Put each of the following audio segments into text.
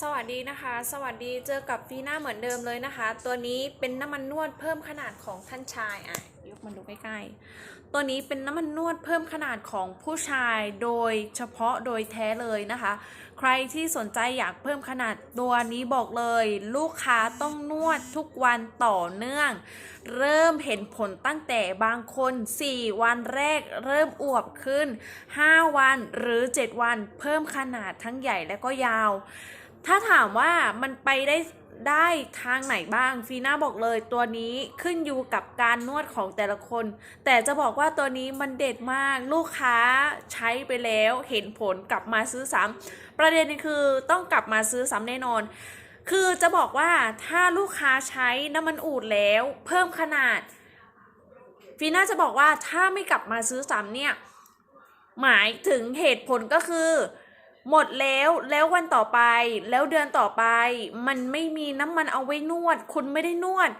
สวัสดีนะคะ สวัสดีเจอกับฟีน่าเหมือนเดิมเลยนะคะ ตัวนี้เป็นน้ำมันนวดเพิ่มขนาดของท่านชายอะยกมาดูใกล้ๆ ตัวนี้เป็นน้ำมันนวดเพิ่มขนาดของผู้ชายโดยเฉพาะโดยแท้เลยนะคะ ใครที่สนใจอยากเพิ่มขนาดตัวนี้บอกเลย ลูกค้าต้องนวดทุกวันต่อเนื่อง เริ่มเห็นผลตั้งแต่บางคน 4 วันแรกเริ่มอวบขึ้น 5 วันหรือ 7 วันเพิ่มขนาดทั้งใหญ่และก็ยาว ถ้าถามว่ามันไปได้ได้ทางไหนบ้างฟีน่าบอกเลยตัวนี้ขึ้นอยู่กับการนวดของแต่ละคน แต่จะบอกว่าตัวนี้มันเด็ดมากลูกค้าใช้ไปแล้วเห็นผลกลับมาซื้อซ้ำประเด็นคือต้องกลับมาซื้อซ้ำแน่นอน คือจะบอกว่าถ้าลูกค้าใช้น้ำมันอูดแล้ว เพิ่มขนาดฟีน่าจะบอกว่าถ้าไม่กลับมาซื้อซ้ำเนี่ยหมายถึงเหตุผลก็คือ หมดแล้วแล้ววันต่อไป แล้วเดือนต่อไป มันไม่มีน้ำมันเอาไว้นวด คุณไม่ได้นวด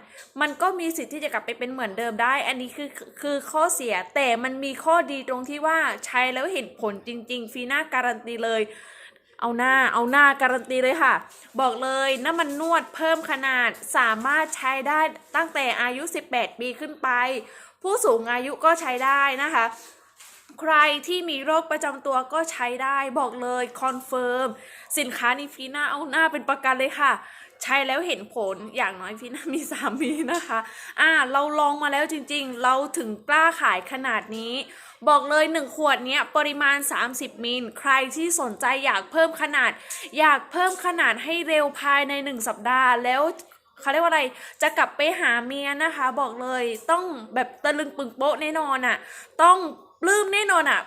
มันก็มีสิทธิ์ที่จะกลับไปเป็นเหมือนเดิมได้ อันนี้คือคือข้อเสียแต่มันมีข้อดีตรงที่ว่าใช้แล้วเห็นผลจริง ๆ ฟีน่าการันตีเลย เอาหน้าเอาหน้าการันตีเลยค่ะ บอกเลยน้ำมันนวดเพิ่มขนาดสามารถใช้ได้ตั้งแต่อายุ 18 ปีขึ้นไป ผู้สูงอายุก็ใช้ได้นะคะ ใครที่มีโรคประจำตัวก็ใช้ได้บอกเลยคอนเฟิร์มสินค้านี้ฟีน่าเอาหน้าเป็นประกันเลยค่ะ ใช้แล้วเห็นผลอย่างน้อยฟีน่ามีสามีนะคะ อ่า เราลองมาแล้วจริงๆ เราถึงกล้าขายขนาดนี้ บอกเลย 1 ขวดเนี้ยปริมาณ 30 มิล ใครที่สนใจอยากเพิ่มขนาด อยากเพิ่มขนาดให้เร็วภายใน 1 สัปดาห์แล้วเขาเรียกว่าอะไร จะกลับไปหาเมียนะคะ บอกเลยต้องแบบตะลึงปึงโป๊ะแน่นอนอะ่ะ ต้อง ปลื้มแน่นอนอะ่ะ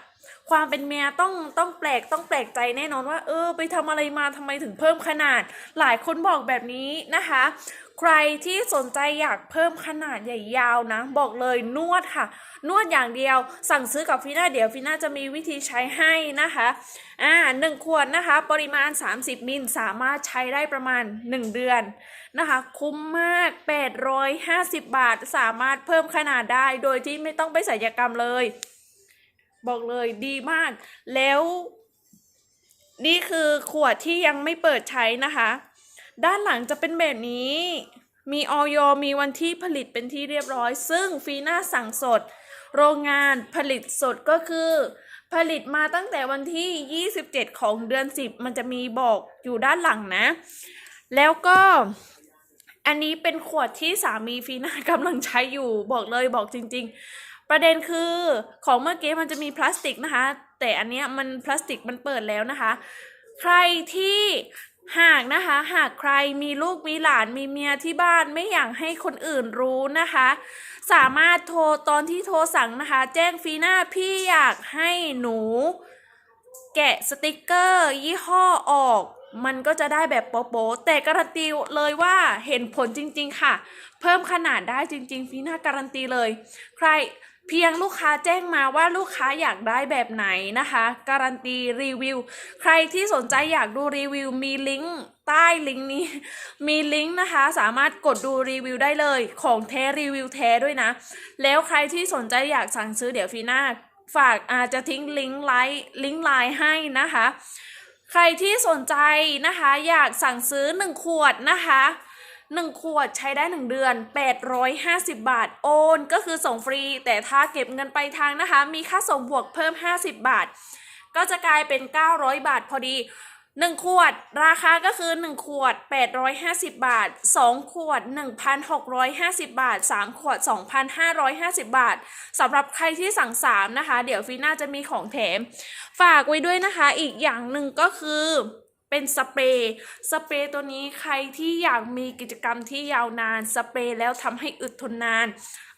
ความเป็นเมียต้องต้องแปลกต้องแปลกใจแน่นอนว่า เออ ไปทำอะไรมาทำไมถึงเพิ่มขนาด หลายคนบอกแบบนี้นะคะ ใครที่สนใจอยากเพิ่มขนาดใหญ่ยาวนะ บอกเลยนวดค่ะ นวดอย่างเดียว สั่งซื้อกับฟีน่าเดี๋ยวฟีน่าจะมีวิธีใช้ให้นะคะอ่าหนึ่งขวดนะคะ ปริมาณ 30 มิลสามารถใช้ได้ประมาณ 1 เดือนนะคะ คุ้มมาก 850 บาท สามารถเพิ่มขนาดได้ โดยที่ไม่ต้องไปศัลยกรรมเลย บอกเลยดีมาก แล้ว นี่คือขวดที่ยังไม่เปิดใช้นะคะ ด้านหลังจะเป็นแบบนี้ มีออยมีวันที่ผลิตเป็นที่เรียบร้อย ซึ่งฟีน่าสั่งสด โรงงานผลิตสดก็คือ ผลิตมาตั้งแต่วันที่ 27 ของเดือน 10 มันจะมีบอกอยู่ด้านหลังนะ แล้วก็อันนี้เป็นขวดที่สามีฟีน่ากำลังใช้อยู่บอกเลยบอกจริง ๆ ประเด็นคือของเมื่อกี้มันจะมีพลาสติกนะคะ แต่อันเนี้ยมันพลาสติกมันเปิดแล้วนะคะ ใครที่หากนะคะ หากใครมีลูกมีหลานมีเมียที่บ้านไม่อยากให้คนอื่นรู้นะคะ สามารถโทรตอนที่โทรสั่งนะคะ แจ้งฟีน่าพี่อยากให้หนู แกะสติกเกอร์ ยี่ห้อออก มันก็จะได้แบบโป๊ะแต่การันตีเลยว่าเห็นผลจริง ๆ ค่ะ เพิ่มขนาดได้จริง ๆฟีน่าการันตีเลย ใคร เพียงลูกค้าแจ้งมาว่าลูกค้าอยากได้แบบไหนนะคะ การันตีรีวิว ใครที่สนใจอยากดูรีวิวมีลิงก์ใต้ลิงก์นี้มีลิงก์นะคะ สามารถกดดูรีวิวได้เลยของแท้รีวิวแท้ด้วยนะ แล้วใครที่สนใจอยากสั่งซื้อเดี๋ยวฟีน่าฝากอาจจะทิ้งลิงก์ไลน์ลิงก์ไลน์ให้นะคะ ใครที่สนใจนะคะ อยากสั่งซื้อ 1 ขวดนะคะ 1 ขวดใช้ได้ 1 เดือน 850 บาท โอน ก็คือส่งฟรี แต่ถ้าเก็บเงินไปทางนะคะ มีค่าส่งบวกเพิ่ม 50 บาท ก็จะกลายเป็น 900 บาทพอดี 1 ขวด ราคาก็คือ 1 ขวด 850 บาท 2 ขวด 1,650 บาท 3 ขวด 2,550 บาทสำหรับใครที่สั่ง 3 นะคะ เดี๋ยวฟีน่าจะมีของแถม ฝากไว้ด้วยนะคะ อีกอย่างหนึ่งก็คือ เป็นสเปรย์สเปรย์ตัวนี้ใครที่อยากมีกิจกรรมที่ยาวนานสเปรย์แล้วทำให้อึดทนนาน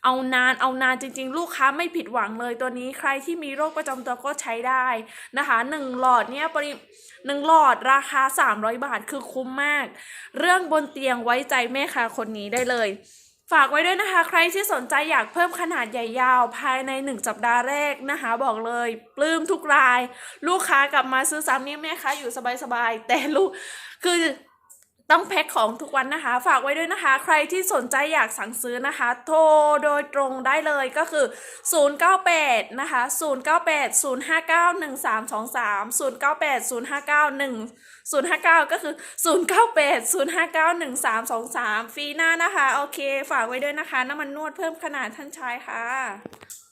เอานานเอานานจริง ๆ ลูกค้าไม่ผิดหวังเลยตัวนี้ใครที่มีโรคประจำตัวก็ใช้ได้นะคะหนึ่งหลอดเนี่ยปริหนึ่งหลอดราคา 300 บาทคือคุ้มมาก เรื่องบนเตียงไว้ใจแม่ค้าคนนี้ได้เลย ฝากไว้ด้วยนะคะ ใครที่สนใจอยากเพิ่มขนาดใหญ่ยาวภายใน 1 สัปดาห์แรกนะคะ บอกเลยปลื้มทุกราย ลูกค้ากลับมาซื้อซ้ำนี่แม่ค้าอยู่สบายๆแต่ลูกคือ ต้องแพ็คของทุกวันนะคะ ฝากไว้ด้วยนะคะ ใครที่สนใจอยากสั่งซื้อนะคะ โทรโดยตรงได้เลยก็คือ 098 นะคะ 098 059 1323 098 059 1 059 ก็คือ 098 059 1323 ฟรีหน้านะคะ โอเค ฝากไว้ด้วยนะคะ น้ำมันนวดเพิ่มขนาดท่านชายค่ะ